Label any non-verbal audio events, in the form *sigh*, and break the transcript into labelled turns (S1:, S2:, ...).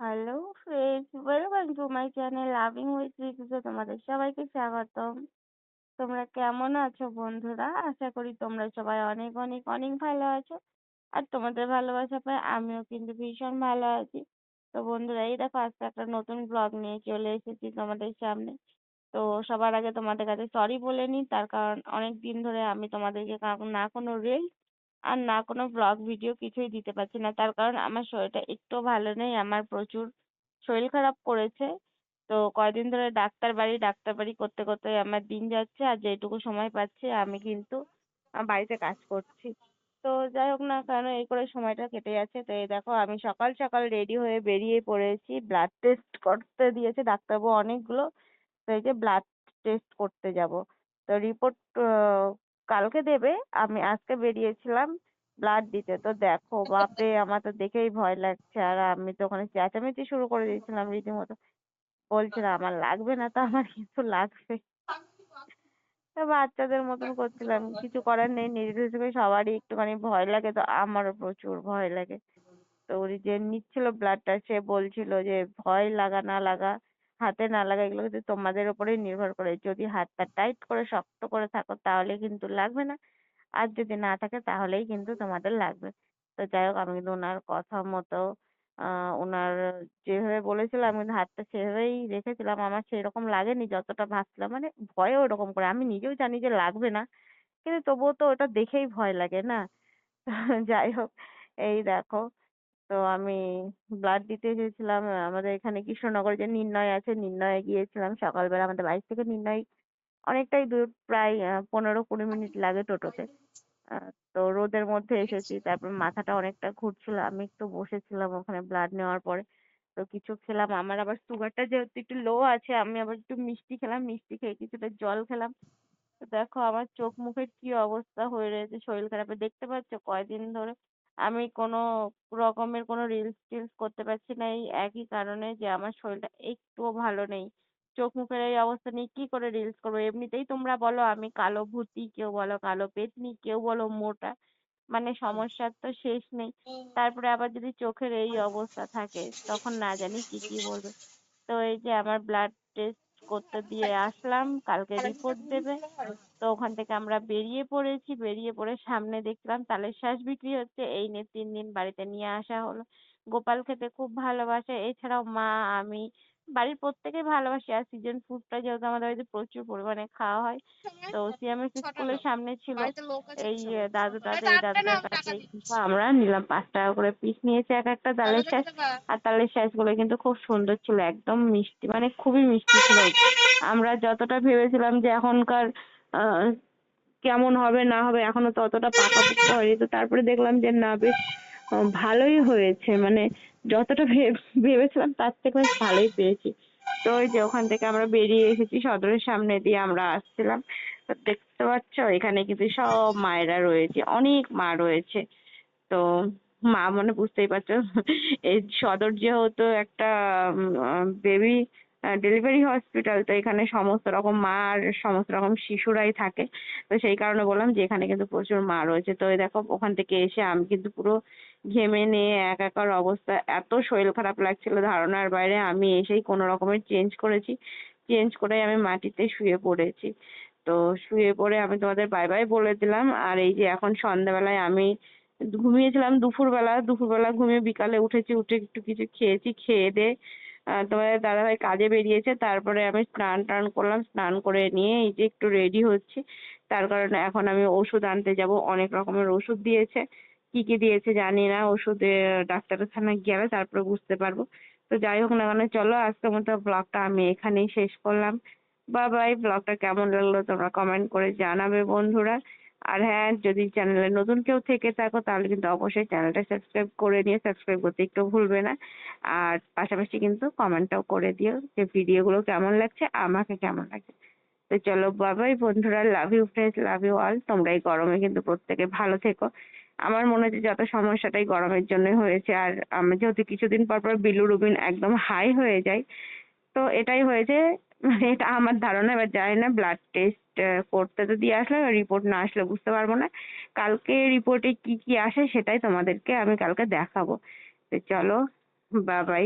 S1: Hello friends, welcome to my channel loving with রিতুতে তোমাদের সবাইকে স্বাগতম। তোমরা কেমন আছো বন্ধুরা? আশা করি তোমরা সবাই অনেক অনেক অনেক ভালো আছো। আর তোমাদের ভালোবাসা পাই আমিও কিন্তু ভীষণ ভালো আছি। তো বন্ধুরা, এই দেখো, আজকে একটা নতুন ব্লগ নিয়ে চলে এসেছি তোমাদের সামনে। তো সবার আগে তোমাদের কাছে সরি বলে নিই, তার কারণ অনেক দিন ধরে আমি তোমাদেরকে না কোনো রিলস আর না কোনো ব্লগ ভিডিও কিছুই দিতে পারছি না। তার কারণ আমার শরীরটা একটুও ভালো নেই, আমার প্রচুর শরীর খারাপ করেছে। তো কয়দিন ধরে ডাক্তার বাড়ি ডাক্তার বাড়ি করতে করতে আমার দিন যাচ্ছে আর যেটুকু সময় পাচ্ছি আমি কিন্তু বাড়িতে কাজ করছি। তো যাই হোক না কেন, এই করে সময়টা কেটে যাচ্ছে। তো এই দেখো, আমি সকাল সকাল রেডি হয়ে বেরিয়ে পড়েছি। ব্লাড টেস্ট করতে দিয়েছে ডাক্তারবাবু অনেকগুলো। তো এই যে ব্লাড টেস্ট করতে যাব। তো রিপোর্ট কালকে দেবে, আমি আজকে বেরিয়েছিলাম ব্লাড দিতে। তো দেখো, বাপরে, আমার তো দেখেই ভয় লাগছে। আর আমি তো ওখানে চেঁচামেচি শুরু করে দিয়েছিলাম রীতিমতো। বলছিলাম আমার লাগবে না তো, আমার কিন্তু লাগবে। বাচ্চাদের মতন করছিলাম, কিছু করার নেই, নিজেদের হিসেবে সবারই একটুখানি ভয় লাগে, তো আমারও প্রচুর ভয় লাগে। তো উনি যে নিচ্ছিল ব্লাডটা সে বলছিল যে, ভয় লাগা না লাগা হাতে না লাগা এগুলো কিন্তু তোমাদের উপরেই নির্ভর করে। যদি হাতটা টাইট করে শক্ত করে থাকো তাহলে কিন্তু লাগবে না। আর যদি না থাকে তাহলেই কিন্তু তোমাদের লাগবে। তো যাই হোক, আমি কিন্তু ওনার কথা মতো ওনার যেভাবে বলেছিল, আমি কিন্তু হাতটা সেভাবেই রেখেছিলাম। আমার সেরকম লাগেনি যতটা ভাবছিলাম। মানে ভয়ে ওরকম করে। আমি নিজেও জানি যে লাগবে না, কিন্তু তবুও তো ওটা দেখেই ভয় লাগে না। *laughs* যাই হোক, এই দেখো। তো আমি ব্লাড দিতে এসেছিলাম আমাদের এখানে কৃষ্ণনগরে যে নির্ণয় আছে, নির্ণয়ে গিয়েছিলাম সকালবেলা। আমাদের বাড়ি থেকে নির্ণয় অনেকটাই দূর, প্রায় পনেরো কুড়ি মিনিট লাগে টোটোতে। তো রোদের মধ্যে এসেছি, তারপর মাথাটা অনেকটা ঘুরছিল। আমি একটু বসেছিলাম ওখানে ব্লাড নেওয়ার পরে। তো কিছু খেলাম। আমার আবার সুগারটা যেহেতু একটু লো আছে, আমি আবার একটু মিষ্টি খেলাম, মিষ্টি খেয়ে কিছুটা জল খেলাম। তো দেখো আমার চোখ মুখের কি অবস্থা হয়ে রয়েছে, শরীর খারাপে। দেখতে পাচ্ছ কয়দিন ধরে আমি কোনো রকমের কোনো রিলস টিলস করতে পারছি না। এই একই কারণে যে আমার শরীরটা একটুও ভালো নেই। চোখ মুখের এই অবস্থা নিয়ে কি করে রিলস করব? এমনিতেই তোমরা বলো, আমি কালো ভূতি, কেউ বলো কালো পেতনি, কেউ বলো মোটা। মানে সমস্যার তো শেষ নেই। তারপরে আবার যদি চোখের এই অবস্থা থাকে, তখন না জানি কি কি বলবে। তো এই যে আমার ব্লাড টেস্ট করতে দিয়ে আসলাম, কালকে রিপোর্ট দেবে। তো ওখান থেকে আমরা বেরিয়ে পড়েছি, বেরিয়ে পড়ে সামনে দেখলাম তালের শাঁস বিক্রি হচ্ছে, এই নিয়ে তিন দিন বাড়িতে নিয়ে আসা হলো। গোপাল খেতে খুব ভালোবাসে, এছাড়াও মা, আমি বাড়ির প্রত্যেকেই ভালোবাসি। আর সিজন ফুডটা যেহেতু আমাদের বাড়িতে প্রচুর পরিমাণে খাওয়া হয় তো সিএমএস স্কুলের সামনে ছিল এই দাদু দাদু দাদুদের কাছে আমরা নিলাম পাঁচ টাকা করে পিস নিয়েছে এক একটা তালের শাঁস আর তালের শাঁসগুলো কিন্তু খুব সুন্দর ছিল একদম মিষ্টি মানে খুবই মিষ্টি ছিল। আমরা যতটা ভেবেছিলাম যে এখনকার কেমন হবে না হবে এখনও তো অতটা পাকাপোক্ত হয়নি তো তারপরে দেখলাম যে না বেশ ভালোই হয়েছে। মানে যতটা ভেবেছিলাম তার থেকে বেশ ভালোই পেয়েছি। তো ওই যে ওখান থেকে আমরা বেরিয়ে এসেছি সদরের সামনে দিয়ে আমরা আসছিলাম। দেখতে পাচ্ছ, এখানে কিন্তু সব মায়েরা রয়েছে, অনেক মা রয়েছে। তো মা মানে বুঝতেই পারছ, এই সদর যেহেতু একটা বেবি ডেলিভারি হসপিটাল তো এখানে সমস্ত রকম মা আর সমস্ত রকম শিশুরাই থাকে। তো সেই কারণে বললাম যে এখানে কিন্তু প্রচুর মা রয়েছে। তো দেখো, ওখান থেকে এসে আমি কিন্তু পুরো ঘেমে নিয়ে একাকার অবস্থা, এত শরীর খারাপ লাগছিল ধারণার বাইরে। আমি এসেই কোনো রকমের চেঞ্জ করেছি। চেঞ্জ করে আমি মাটিতে শুয়ে পড়েছি। তো শুয়ে পড়ে আমি তোমাদের বাই বাই বলে দিলাম। আর এই যে এখন সন্ধ্যাবেলায় আমি ঘুমিয়েছিলাম দুপুরবেলা। দুপুরবেলা ঘুমিয়ে বিকালে উঠেছি, উঠে একটু কিছু খেয়েছি। খেয়ে দিয়ে তোমাদের দাদাভাই কাজে বেরিয়েছে, তারপরে আমি স্নান টান করলাম, স্নান করে নিয়ে এই যে একটু রেডি হচ্ছি। তার কারণে এখন আমি ওষুধ আনতে যাব, অনেক রকমের ওষুধ দিয়েছে। কি কি দিয়েছে জানি না, ওষুধে ডাক্তারখানায় গেলে তারপরে বুঝতে পারব। তো যাই হোক না কেন, চলো আজকের মতো ব্লগটা আমি এখানেই শেষ করলাম। বা বাই ব্লগটা কেমন লাগল তোমরা কমেন্ট করে জানাবে বন্ধুরা। আর হ্যাঁ যদি চ্যানেলে নতুন কেউ থেকে থাকো, তাহলে কিন্তু অবশ্যই চ্যানেলটা সাবস্ক্রাইব করে নিয়ে সাবস্ক্রাইব করতে একটু ভুলবে না। আর পাশাপাশি কিন্তু কমেন্টটাও করে দিও যে ভিডিওগুলো কেমন লাগছে, আমাকে কেমন লাগছে। তো চলো বাবাই বন্ধুরা love you friends love you all তোমরা এই গরমে কিন্তু প্রত্যেকে ভালো থেকো। আমার মনে হচ্ছে যত সমস্যাটাই গরমের জন্যই হয়েছে, আর আমি যেহেতু কিছুদিন পর পর বিলুরুবিন একদম হাই হয়ে যায় তো এটাই হয়েছে মানে এটা আমার ধারণা, এবার জানি না ব্লাড টেস্ট করতে তো দিয়ে আসলে রিপোর্ট না আসলে বুঝতে পারব না। কালকে রিপোর্টে কি কি আসে সেটাই তোমাদেরকে আমি কালকে দেখাবো। তো চলো বা বাই